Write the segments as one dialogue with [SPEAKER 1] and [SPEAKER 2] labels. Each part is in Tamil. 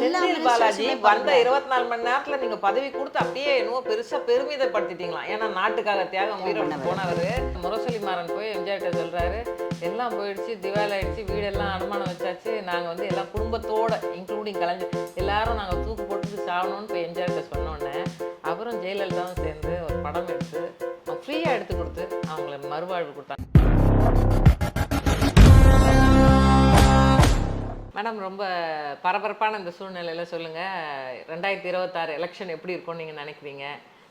[SPEAKER 1] செந்தில் பாலாஜி வந்த. இருபத்தி நாலு மணி நேரத்துல நீங்க பதவி கொடுத்து அப்படியே என்னவோ பெருசா பெருமிதப்படுத்திட்டீங்களாம். ஏன்னா நாட்டுக்காக தியாகம் உயிரோட போனவர் முரசொலி மாறன் போய் எம்ஜிஆர்கிட்ட சொல்றாரு எல்லாம் போயிடுச்சு திவாலி ஆயிடுச்சு வீடெல்லாம் அனுமானம் வச்சாச்சு. நாங்க வந்து எல்லாம் குடும்பத்தோட இன்க்ளூடிங் கலைஞர் எல்லாரும் நாங்க தூக்கு போட்டுட்டு சாகணும்னு போய் எம்ஜிஆர்கிட்ட சொன்னோன்னே அவரும் ஜெயலலிதாவும் சேர்ந்து ஒரு படம் எடுத்து ஃப்ரீயா எடுத்து கொடுத்து அவங்கள மறுவாழ்வு கொடுத்தாங்க. மேடம் ரொம்ப பரபரப்பான இந்த சூழ்நிலையில் சொல்லுங்கள் ரெண்டாயிரத்தி இருபத்தாறு எலெக்ஷன் எப்படி இருக்கும்னு நீங்கள் நினைக்கிறீங்க?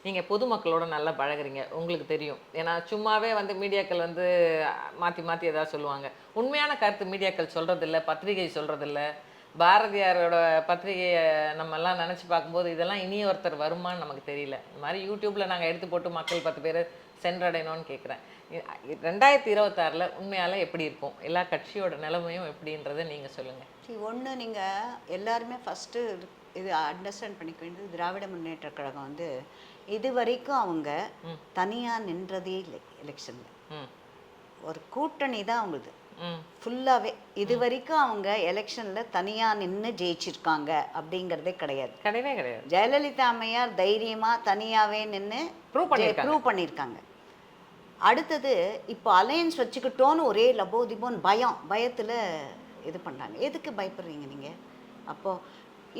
[SPEAKER 1] நீங்கள் பொதுமக்களோட நல்லா பழகுறீங்க உங்களுக்கு தெரியும். ஏன்னா சும்மாவே வந்து மீடியாக்கள் வந்து மாற்றி மாற்றி எதாவது சொல்லுவாங்க. உண்மையான கருத்து மீடியாக்கள் சொல்கிறதில்ல பத்திரிகை சொல்கிறதில்ல பாரதியாரோட பத்திரிகையை நம்ம எல்லாம் பார்க்கும்போது இதெல்லாம் இனி ஒருத்தர் வருமான்னு நமக்கு தெரியல. இந்த மாதிரி யூடியூப்பில் நாங்கள் எடுத்து போட்டு மக்கள் பத்து பேர் சென்றடையணும்னு கேட்குறேன் ரெண்டாயிரத்தி இருபத்தாறில் உண்மையால் எப்படி இருக்கும்? எல்லா கட்சியோட நிலைமையும் எப்படின்றத நீங்கள் சொல்லுங்கள்
[SPEAKER 2] ஒன்று நீங்கள் எல்லாருமே ஃபஸ்ட்டு இது அண்டர்ஸ்டாண்ட் பண்ணிக்க வேண்டியது திராவிட முன்னேற்ற கழகம் வந்து இது வரைக்கும் அவங்க தனியாக நின்றதே இல்லை எலெக்ஷனில் ஒரு கூட்டணி தான் அவங்களுது. ஃபுல்லாகவே இது வரைக்கும் அவங்க எலெக்ஷனில் தனியாக நின்று ஜெயிச்சிருக்காங்க அப்படிங்கிறதே கிடையாது.
[SPEAKER 1] கிடையவே கிடையாது.
[SPEAKER 2] ஜெயலலிதா அம்மையார் தைரியமாக தனியாகவே நின்று
[SPEAKER 1] Prove பண்ணியிருக்காங்க.
[SPEAKER 2] ப்ரூவ் பண்ணியிருக்காங்க அடுத்தது இப்போ அலையன்ஸ் வச்சுக்கிட்டோன்னு ஒரே லபோதிபோன் பயம் பயத்தில் இது பண்ணாங்க எதுக்கு பயப்படுறீங்க நீங்கள் அப்போது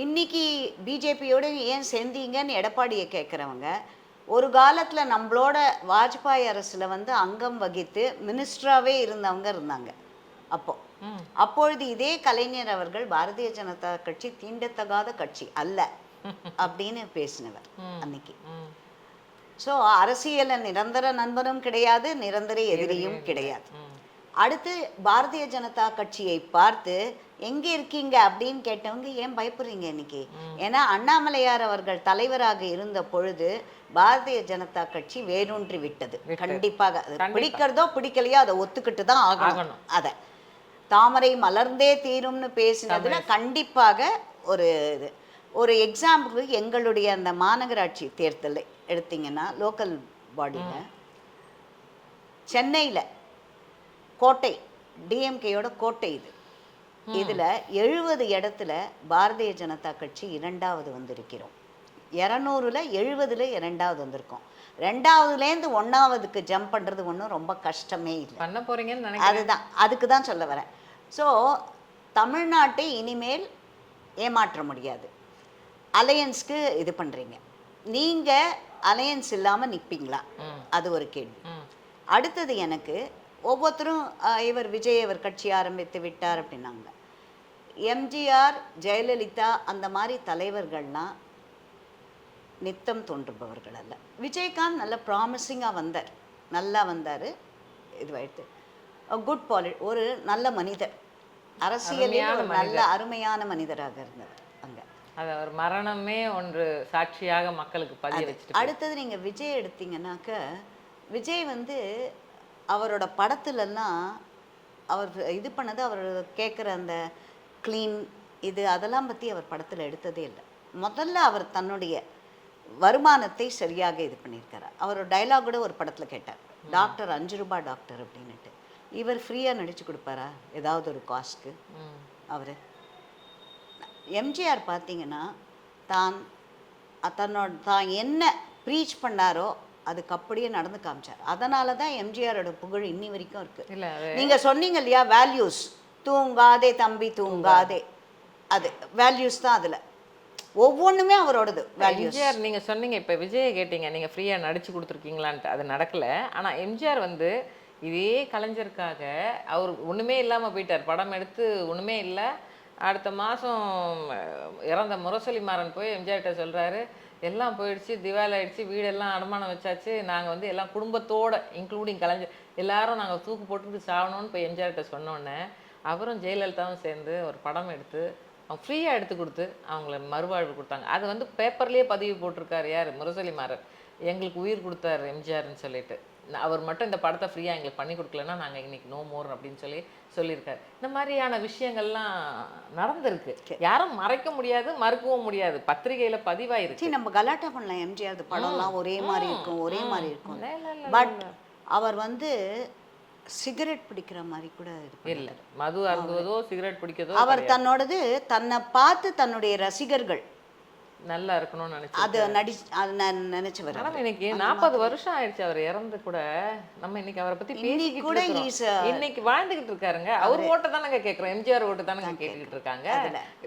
[SPEAKER 2] இன்னைக்கு பிஜேபியோட ஏன் சேர்ந்தீங்கன்னு எடப்பாடியை கேட்குறவங்க ஒரு காலத்தில் நம்மளோட வாஜ்பாய் அரசில் வந்து அங்கம் வகித்து மினிஸ்டராகவே இருந்தவங்க இருந்தாங்க. அப்போ அப்பொழுது இதே கலைஞர் அவர்கள் பாரதிய ஜனதா கட்சி தீண்டத்தகாத கட்சி அல்ல அப்படின்னு பேசினவர் அன்னைக்கு. ஸோ அரசியல்ல நிரந்தர நண்பனும் கிடையாது நிரந்தர எதிரியும் கிடையாது. அடுத்து பாரதிய ஜனதா கட்சியை பார்த்து எங்க இருக்கீங்க? அப்படின்னு கேட்டவங்க ஏன் பயப்படுறீங்க இன்னைக்கு? ஏன்னா அண்ணாமலையார் அவர்கள் தலைவராக இருந்த பொழுது பாரதிய ஜனதா கட்சி வேரூன்றி விட்டது. கண்டிப்பாக. அது பிடிக்கிறதோ பிடிக்கலையோ அதை ஒத்துக்கிட்டு தான் ஆகணும்.
[SPEAKER 1] ஆகணும்.
[SPEAKER 2] அதை. தாமரை மலர்ந்தே தீரும்னு பேசினதுல கண்டிப்பாக ஒரு இது. ஒரு எக்ஸாம்பிளுக்கு எங்களுடைய அந்த மாநகராட்சி தேர்தல் எடுத்தீங்கன்னா லோக்கல் பாடியில் சென்னையில் கோட்டை டிஎம்கேயோட கோட்டை இது. இதில் எழுபது இடத்துல பாரதிய ஜனதா கட்சி இரண்டாவது வந்திருக்கிறோம். இரநூறுல எழுபதுல இரண்டாவது வந்திருக்கோம். ரெண்டாவதுலேருந்து ஒன்றாவதுக்கு ஜம்ப் பண்ணுறது ஒன்றும் ரொம்ப கஷ்டமே இல்லை.
[SPEAKER 1] பண்ண போறீங்கன்னு நினைக்கிறேன்.
[SPEAKER 2] அதுதான். அதுக்கு தான் சொல்ல வரேன். ஸோ தமிழ்நாட்டை இனிமேல் ஏமாற்ற முடியாது. அலையன்ஸ்க்கு இது பண்ணுறீங்க நீங்கள் அலையன்ஸ் இல்லாமல் நிற்பீங்களா. அது ஒரு கேள்வி. அடுத்தது எனக்கு ஒவ்வொருத்தரும் இவர் விஜய் அவர் கட்சி ஆரம்பித்து விட்டார் அப்படின்னாங்க. எம்ஜிஆர் ஜெயலலிதா அந்த மாதிரி தலைவர்கள்லாம் நித்தம் தோன்றுபவர்கள் அல்ல. விஜயகாந்த் நல்ல ப்ராமிசிங்காக வந்தார். நல்லா வந்தார். இதுவாயிட்டு குட் பாலி ஒரு நல்ல மனிதர். அரசியலில் ஒரு நல்ல அருமையான மனிதராக இருந்தவர் அங்கே.
[SPEAKER 1] அது ஒரு மரணமே ஒன்று சாட்சியாக மக்களுக்கு பதிய வச்சுட்டு
[SPEAKER 2] அடுத்தது நீங்கள் விஜய் எடுத்தீங்கன்னாக்க விஜய் வந்து அவரோட படத்துலலாம் அவர் இது பண்ணது அவர் கேட்குற அந்த க்ளீன் இது அதெல்லாம் பற்றி அவர் படத்தில் எடுத்ததே இல்லை. முதல்ல அவர் தன்னுடைய வருமானத்தை சரியாக இது பண்ணியிருக்காரு அவரோட டைலாக் கூட ஒரு படத்தில் கேட்டார். டாக்டர் அஞ்சு ரூபாய் டாக்டர் அப்படின்னுட்டு. இவர் ஃப்ரீயாக நடிச்சு கொடுப்பாரா? ஏதாவது ஒரு காஸ்ட்க்கு அவர். எம்ஜிஆர் பார்த்தீங்கன்னா தான் தன்னோட தான் என்ன ப்ரீச் பண்ணாரோ அதுக்கு அப்படியே நடந்து காமிச்சார். அதனால தான் எம்ஜிஆரோட புகழ் இன்னி வரைக்கும் இருக்கு.
[SPEAKER 1] இல்ல அது
[SPEAKER 2] நீங்க சொன்னீங்க இல்லையா வேல்யூஸ் தூங்காதே தம்பி தூங்காதே. அது வேல்யூஸ் தான் அதுல. ஒவ்வொன்றுமே அவரோடது
[SPEAKER 1] எம்ஜிஆர் நீங்க சொன்னீங்க இப்ப விஜயை கேட்டீங்க நீங்க ஃப்ரீயா நடிச்சு கொடுத்துருக்கீங்களான்ட்டு. அது நடக்கல. ஆனா எம்ஜிஆர் வந்து இதே கலைஞருக்காக அவர் ஒண்ணுமே இல்லாம போயிட்டார். படம் எடுத்து ஒண்ணுமே இல்ல. அடுத்த மாசம் அஹ், இறந்த முரசொலி மாறன் போய் எம்ஜிஆர்கிட்ட சொல்றாரு எல்லாம் போயிடுச்சு திவாலி ஆயிடுச்சு வீடெல்லாம் அடமானம் வச்சாச்சு. நாங்கள் வந்து எல்லாம் குடும்பத்தோட இன்க்ளூடிங் கலைஞர் எல்லாரும் நாங்கள் தூக்கு போட்டுட்டு சாகணும்னு போய் எம்ஜிஆர்கிட்ட சொன்னோன்னே அவரும் ஜெயலலிதாவும் சேர்ந்து ஒரு படம் எடுத்து அவங்க ஃப்ரீயாக எடுத்து கொடுத்து அவங்கள மறுவாழ்வு கொடுத்தாங்க. அது வந்து பேப்பர்லேயே பதிவு போட்டிருக்காரு யார்? முரசொலி மாறர் எங்களுக்கு உயிர் கொடுத்தாரு எம்ஜிஆர்னு சொல்லிட்டு. அவர் மட்டும் இந்த படத்தை ஃப்ரீயாக எங்களுக்கு பண்ணி கொடுக்கலன்னா நாங்கள் இன்னைக்கு நோ மோர் அப்படின்னு சொல்லி சொல்லியிருக்காரு. இந்த மாதிரியான விஷயங்கள்லாம் நடந்திருக்கு. யாரும் மறைக்க முடியாது மறுக்கவும் முடியாது. பத்திரிகையில் பதிவாயிருக்கு.
[SPEAKER 2] நம்ம கலாட்டா பண்ணலாம். எம்ஜிஆர் படம்லாம் ஒரே மாதிரி இருக்கும் ஒரே மாதிரி இருக்கும். பட் அவர் வந்து சிகரெட் பிடிக்கிற மாதிரி கூட.
[SPEAKER 1] இல்ல. மது அருந்துவதோ சிகரெட் பிடிக்கிறதோ
[SPEAKER 2] அவர் தன்னோடது தன்னை பார்த்து தன்னுடைய ரசிகர்கள்
[SPEAKER 1] நல்லா இருக்கணும்னு நினைச்சு
[SPEAKER 2] அது நடி அது நான் நினைச்சவர்
[SPEAKER 1] இன்னைக்கு நாற்பது வருஷம் ஆயிடுச்சு அவர் இறந்து கூட. நம்ம இன்னைக்கு அவரை பத்தி
[SPEAKER 2] இன்னைக்கு
[SPEAKER 1] பேசிக்கிட்டு
[SPEAKER 2] கூட
[SPEAKER 1] இன்னைக்கு வாழ்ந்துகிட்டு இருக்காருங்க. அவர் ஓட்டை தானங்க கேக்குறோம். எம்ஜிஆர் ஓட்டு தானங்க கேட்டுக்கிட்டு இருக்காங்க.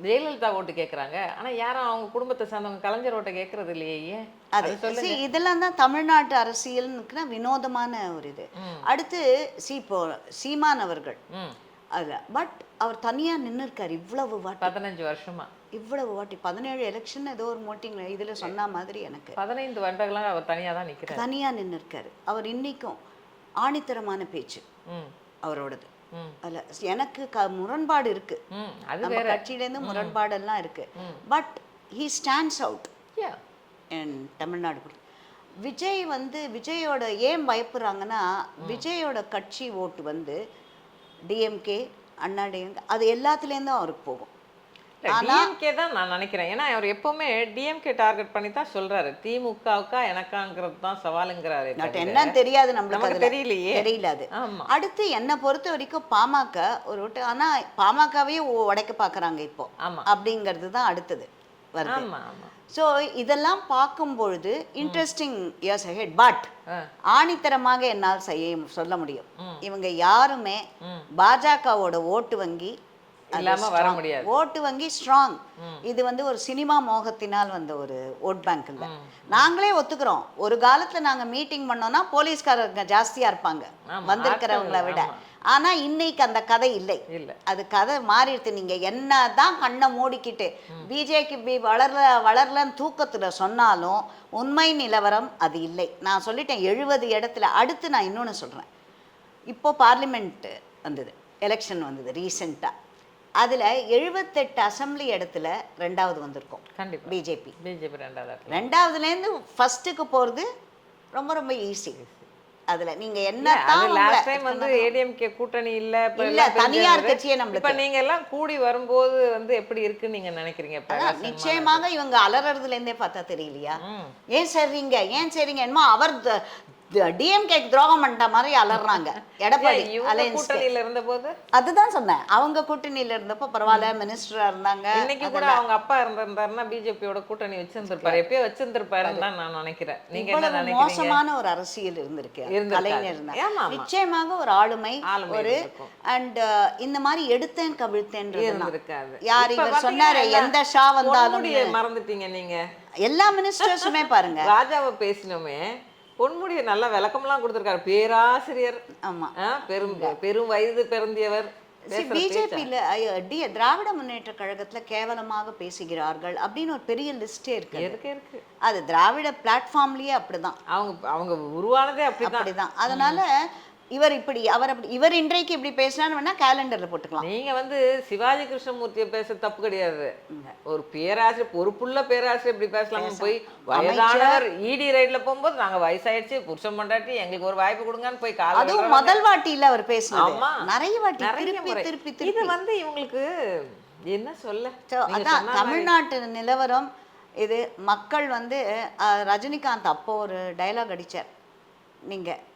[SPEAKER 1] ஜெயலலிதா ஓட்டு கேக்குறாங்க. ஆனா யாரும் அவங்க குடும்பத்தை சார்ந்தவங்க கலைஞர் ஓட்டை கேக்குறது இல்லையே
[SPEAKER 2] அது இதெல்லாம் தான் தமிழ்நாட்டு அரசியல்னுக்குன்னா வினோதமான ஒரு இது. அடுத்து சி இப்போ சீமான் அவர்கள். அதுல பட் அவர் தனியா நின்னு இருக்காரு இவ்வளவு வாட்டி.
[SPEAKER 1] பதினஞ்சு வருஷமா.
[SPEAKER 2] இவ்வளவு வாட்டி பதினேழு எலெக்ஷன் ஏதோ ஒரு மீட்டிங் இதுல சொன்ன மாதிரி எனக்கு.
[SPEAKER 1] பதினைந்து வருடங்களா அவர் தனியா தான் நிக்கிறார்.
[SPEAKER 2] தனியா நின்னு இருக்காரு அவர் இன்னைக்கும் ஆணித்தரமான பேச்சு அவரோடது. அதுல எனக்கு க முரண்பாடு இருக்கு. நம்ம கட்சியிலேருந்து முரண்பாடெல்லாம் இருக்கு. But he stands out. In Tamil Nadu Vijay வந்து விஜயோட ஏன் பயப்படுறாங்கன்னா விஜயோட கட்சி ஓட்டு வந்து டிஎம்கே அண்ணா டிஎம்கே அது எல்லாத்துலேருந்தும் அவருக்கு போகும்.
[SPEAKER 1] டிஎம்கே தான் நான் நினைக்கிறேன். ஏன்னா அவர் எப்பவுமே டிஎம்கே டார்கெட் பண்ணி தான் சொல்றாரு. திமுகவுக்கா எனக்காங்கிறது தான் சவாலுங்கிறாரு
[SPEAKER 2] என்னன்னு தெரியாது நம்மளுக்கு.
[SPEAKER 1] தெரியலையே.
[SPEAKER 2] தெரியல அது. அடுத்து என்னை பொறுத்த வரைக்கும் பாமக ஒரு விட்டு. ஆனா பாமகவே உடைக்க பார்க்கறாங்க இப்போ.
[SPEAKER 1] ஆமா.
[SPEAKER 2] அப்படிங்கிறது தான் அடுத்தது. வருது ஸோ இதெல்லாம் பார்க்கும் பொழுது இன்ட்ரெஸ்டிங் இயர்ஸ் ஹெட் பட். ஆணித்தரமாக என்னால் செய்ய சொல்ல முடியும். இவங்க யாருமே. பாஜகவோட ஓட்டு வங்கி
[SPEAKER 1] இல்லாம வர. முடியாது.
[SPEAKER 2] ஓட்டு வங்கி ஸ்ட்ராங் இது வந்து ஒரு சினிமா மோகத்தினால் வந்த ஒரு ஓட் பேங்க் இல்ல. நாங்களே ஒத்துக்கிறோம். ஒரு காலத்துல நாங்க மீட்டிங் பண்ணோம்னா போலீஸ்காரங்க ஜாஸ்தியா இருப்பாங்க. வந்திருக்கிறவங்கள விட. ஆனா இன்னைக்கு அந்த கதை இல்லை.
[SPEAKER 1] இல்ல.
[SPEAKER 2] அது கதை மாறிடுது நீங்க என்னதான் கண்ணை மூடிக்கிட்டு பிஜேபி வளரல வளரலன்னு தூக்கத்துல சொன்னாலும் உண்மை நிலவரம் அது இல்லை. நான் சொல்லிட்டேன் எழுபது இடத்துல. அடுத்து நான் இன்னொன்னு சொல்றேன். இப்போ பார்லிமெண்ட் வந்தது. எலெக்ஷன் வந்தது ரீசெண்டாக அதுல எழுபத்தெட்டு அசெம்பிளி இடத்துல ரெண்டாவது வந்திருக்கோம்.
[SPEAKER 1] கண்டிப்பா.
[SPEAKER 2] பிஜேபி
[SPEAKER 1] பிஜேபி ரெண்டாவது.
[SPEAKER 2] ரெண்டாவதுலேருந்து ஃபர்ஸ்ட்டுக்கு போறது ரொம்ப ரொம்ப ஈஸி அதுல நீங்க என்ன
[SPEAKER 1] லாஸ்ட் டைம் வந்து ஏடிஎம்கே கூட்டணி இல்ல
[SPEAKER 2] இல்ல. தனியார் கட்சியே நம்மளுக்கு.
[SPEAKER 1] இப்ப நீங்க எல்லாம் கூடி வரும்போது வந்து எப்படி இருக்குன்னு நீங்க நினைக்கிறீங்க?
[SPEAKER 2] நிச்சயமாக இவங்க அலறதுல இருந்தே பார்த்தா தெரியலையா. ஏன் சரிங்க? ஏன் சரிங்க? என்னமோ அவர் டிஎம்கே துரோகம் பண்ணிட்ட மாதிரி அலறாங்க. எடப்பாடி
[SPEAKER 1] கூட்டணியில இருந்த போது
[SPEAKER 2] அதுதான் சொன்னேன். அவங்க கூட்டணியில இருந்தப்போ பரவாயில்ல மினிஸ்டரா இருந்தாங்க
[SPEAKER 1] இன்னைக்கு கூட அவங்க அப்பா இருந்திருந்தாருன்னா பிஜேபியோட கூட்டணி வச்சிருந்திருப்பாரு. எப்பயோ வச்சிருந்திருப்பாருன்னு தான் நான் நினைக்கிறேன். நீங்க என்ன
[SPEAKER 2] மோசமான ஒரு அரசியல் இருந்திருக்கு. கலைஞர். நிச்சயமாக ஒரு ஆளுமை ஒரு. அண்ட் இந்த மாதிரி எடுத்தேன் கவிழ்த்தேன்
[SPEAKER 1] இருந்திருக்காது.
[SPEAKER 2] யார் இவர் சொன்னாரு எந்த ஷா வந்தாலும்
[SPEAKER 1] மறந்துட்டீங்க நீங்க.
[SPEAKER 2] எல்லா மினிஸ்டர்ஸுமே பாருங்க.
[SPEAKER 1] ராஜாவை பேசினோமே. பொன்முடியை நல்லா விளக்கம்லாம் கொடுத்திருக்காரு. பேராசிரியர்.
[SPEAKER 2] ஆமா.
[SPEAKER 1] ஆ, பெரும் பெரும் வயது பிறந்தியவர்?
[SPEAKER 2] பிஜேபியில திராவிட முன்னேற்ற கழகத்துல கேவலமாக பேசுகிறார்கள் அப்படின்னு ஒரு பெரிய லிஸ்டே இருக்கு
[SPEAKER 1] இருக்கு இருக்கு?
[SPEAKER 2] அது திராவிட பிளாட்ஃபார்ம்லயே அப்படிதான்.
[SPEAKER 1] அவங்க அவங்க உருவானதே அப்படிதான்.
[SPEAKER 2] அப்படிதான். அதனால இவர் இப்படி அவர் அப்படி இவர் இன்றைக்கு இப்படி பேசினான்னு வேணா கேலண்டர்ல போட்டுக்கலாம்.
[SPEAKER 1] நீங்க வந்து சிவாஜி கிருஷ்ணமூர்த்தியை பேச தப்பு கிடையாது. ஒரு பேராசிரியர் பொறுப்புள்ள பேராசிரியர் இப்படி பேசலாம. போய் வயதானவர் இடி ரைட்ல போகும்போது நாங்க வயசாயிடுச்சு புருஷன் பண்டாட்டி எங்களுக்கு ஒரு வாய்ப்பு கொடுங்கன்னு போய் கால
[SPEAKER 2] அதுவும் முதல் வாட்டியில அவர் பேசினது.
[SPEAKER 1] ஆமா.
[SPEAKER 2] நிறைய வாட்டி திருப்பி. திருப்பி
[SPEAKER 1] இது
[SPEAKER 2] திருப்பி.
[SPEAKER 1] வந்து இவங்களுக்கு என்ன சொல்ல?
[SPEAKER 2] அதான் தமிழ்நாட்டு நிலவரம் இது. மக்கள் வந்து ரஜினிகாந்த் அப்போ ஒரு டயலாக் அடிச்சார். நீங்க
[SPEAKER 1] ம்.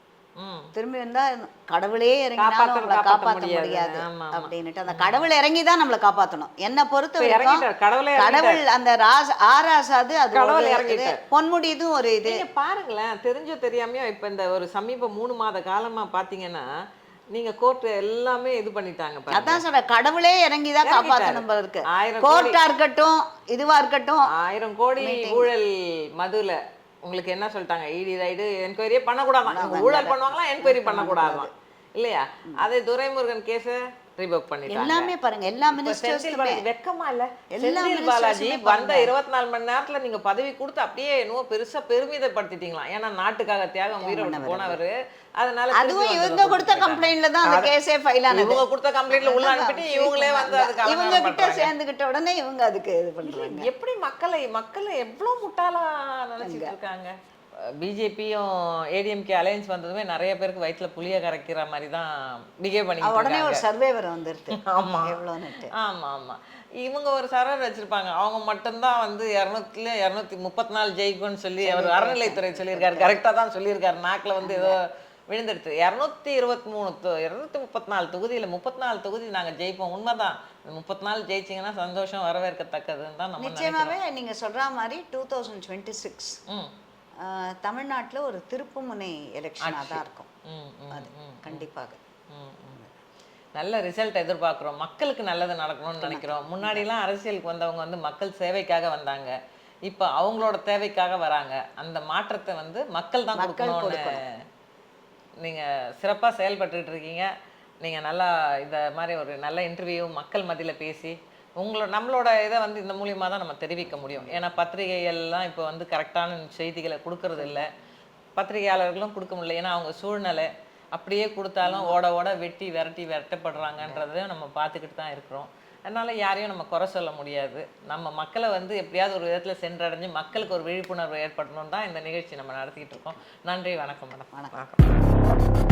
[SPEAKER 2] திரும்பி வந்தா கடவுளே இறங்கினாலும்
[SPEAKER 1] காப்பாத்த-
[SPEAKER 2] காப்பாற்ற
[SPEAKER 1] முடியாது.
[SPEAKER 2] அப்படின்ட்டு அந்த கடவுள் இறங்கி தான் நம்மளை காப்பாத்தணும். என்ன பொறுத்த வரைக்கும்
[SPEAKER 1] கடவுளே
[SPEAKER 2] அந்த ராஸ் ஆராசாது அது
[SPEAKER 1] கடவுள்
[SPEAKER 2] ஒரு இது
[SPEAKER 1] இறங்கிட்டார்.
[SPEAKER 2] பொன்முடியதும் ஒரு இது.
[SPEAKER 1] பாருங்களேன் தெரிஞ்சோ தெரியாமையோ இப்ப இந்த ஒரு சமீப மூணு மாத காலமா பாத்தீங்கன்னா நீங்க கோர்ட் எல்லாமே இது பண்ணிட்டாங்க.
[SPEAKER 2] அதான் சொல்ற கடவுளே இறங்கி தான். காப்பாத்தணும் இருக்கு. கோர்ட்டா இருக்கட்டும் இதுவா இருக்கட்டும்.
[SPEAKER 1] ஆயிரம் கோடி ஊழல் மதுல உங்களுக்கு என்ன சொல்லிட்டாங்க? இடி ரைடு என்கொயரியே பண்ணக்கூடாதான். ஊழல் பண்ணுவாங்களா? என்கொயரி பண்ணக்கூடாதான். இல்லையா? அதே துரைமுருகன் கேஸ ரிபோக் பண்ணிட்டாங்க.
[SPEAKER 2] எல்லாமே பாருங்க எல்லா மினிஸ்டர்ஸுமே
[SPEAKER 1] வெக்கமா இல்ல.
[SPEAKER 2] எல்லா
[SPEAKER 1] பாலாஜி வந்த இருபத்தி நாலு மணி நேரத்துல நீங்க பதவி கொடுத்து அப்படியே என்னவோ பெருசா பெருமிதப்படுத்திட்டீங்களாம் ஏன்னா நாட்டுக்காக தியாகம் விட்டு போனவரு. அதனால
[SPEAKER 2] அதுவும் இவங்க கொடுத்த. கம்ப்ளைண்ட்ல தான் அந்த கேஸே ஃபைல் ஆனது.
[SPEAKER 1] இவங்க கொடுத்த கம்ப்ளைண்ட்ல உள்ள அனுப்பிட்டு இவங்களே வந்து அதுக்கு
[SPEAKER 2] இவங்க கிட்ட. சேர்ந்துகிட்ட உடனே இவங்க அதுக்கு இது பண்றாங்க.
[SPEAKER 1] எப்படி மக்களை மக்களை எவ்வளவு முட்டாளா நினைச்சிட்டு இருக்காங்க? பிஜேபியும் ஏடிஎம்கே அலையன்ஸ் வந்ததுமே நிறைய பேருக்கு வயிற்றுல புளிய கரைக்கிற மாதிரி தான் பிஹேவ்
[SPEAKER 2] அவ உடனே
[SPEAKER 1] பண்ணி
[SPEAKER 2] ஒரு சர்வே வர வந்துருது.
[SPEAKER 1] ஆமா.
[SPEAKER 2] எவ்வளோன்னுட்டு.
[SPEAKER 1] ஆமா ஆமா. இவங்க ஒரு சர்வர் வச்சிருப்பாங்க. அவங்க மட்டும்தான் வந்து இரநூத்துல இரநூத்தி முப்பத்தி நாலு ஜெயிக்கும்னு சொல்லி அவர் அறநிலைத்துறை சொல்லியிருக்காரு. கரெக்டாக தான் சொல்லியிருக்காரு. நாக்கில் வந்து ஏதோ விழுந்துடுச்சு இரநூத்தி இருபத்தி மூணு இரநூத்தி முப்பத்தி நாலு தொகுதியில் முப்பத்தி நாலு தொகுதி நாங்கள் ஜெயிப்போம். உண்மைதான். முப்பத்தி நாலு ஜெயிச்சிங்கன்னா சந்தோஷம் வரவேற்கத்தக்கதுன்னு தான் நம்ம நினைக்கிறோம்.
[SPEAKER 2] நிச்சயமாவே நீங்க சொல்ற மாதிரி டூ தௌசண்ட் டுவெண்ட்டி சிக்ஸ் தமிழ்நாட்டுல ஒரு திருப்புமுனை எலெக்ஷனாக தான் இருக்கும். அது கண்டிப்பாக.
[SPEAKER 1] நல்ல ரிசல்ட் எதிர்பார்க்குறோம். மக்களுக்கு நல்லது நடக்கணும்னு நினைக்கிறோம். முன்னாடிலாம் அரசியலுக்கு வந்தவங்க வந்து மக்கள் சேவைக்காக வந்தாங்க. இப்போ அவங்களோட தேவைக்காக வராங்க. அந்த மாற்றத்தை வந்து மக்கள் தான் கொடுக்கணும்னு நீங்கள் சிறப்பாக செயல்பட்டுட்டு இருக்கீங்க. நீங்கள் நல்லா இந்த மாதிரி ஒரு நல்ல இன்டர்வியூ மக்கள் மத்தியில் பேசி உங்களோட நம்மளோட இதை வந்து இந்த மூலியமாக தான் நம்ம தெரிவிக்க முடியும். ஏன்னா பத்திரிகைகள்லாம் இப்போ வந்து கரெக்டான செய்திகளை கொடுக்கறது இல்லை. பத்திரிகையாளர்களும் கொடுக்க முடியல. ஏன்னா அவங்க சூழ்நிலை அப்படியே கொடுத்தாலும் ஓட ஓட வெட்டி விரட்டி விரட்டப்படுறாங்கன்றதை நம்ம பார்த்துக்கிட்டு தான் இருக்கிறோம். அதனால யாரையும் நம்ம குறை சொல்ல முடியாது. நம்ம மக்களை வந்து எப்படியாவது ஒரு விதத்தில் சென்றடைஞ்சு மக்களுக்கு ஒரு விழிப்புணர்வு ஏற்படணும் தான் இந்த நிகழ்ச்சி நம்ம நடத்திக்கிட்டு இருக்கோம். நன்றி வணக்கம் மேடம்
[SPEAKER 2] வணக்கம்.
[SPEAKER 1] வணக்கம்.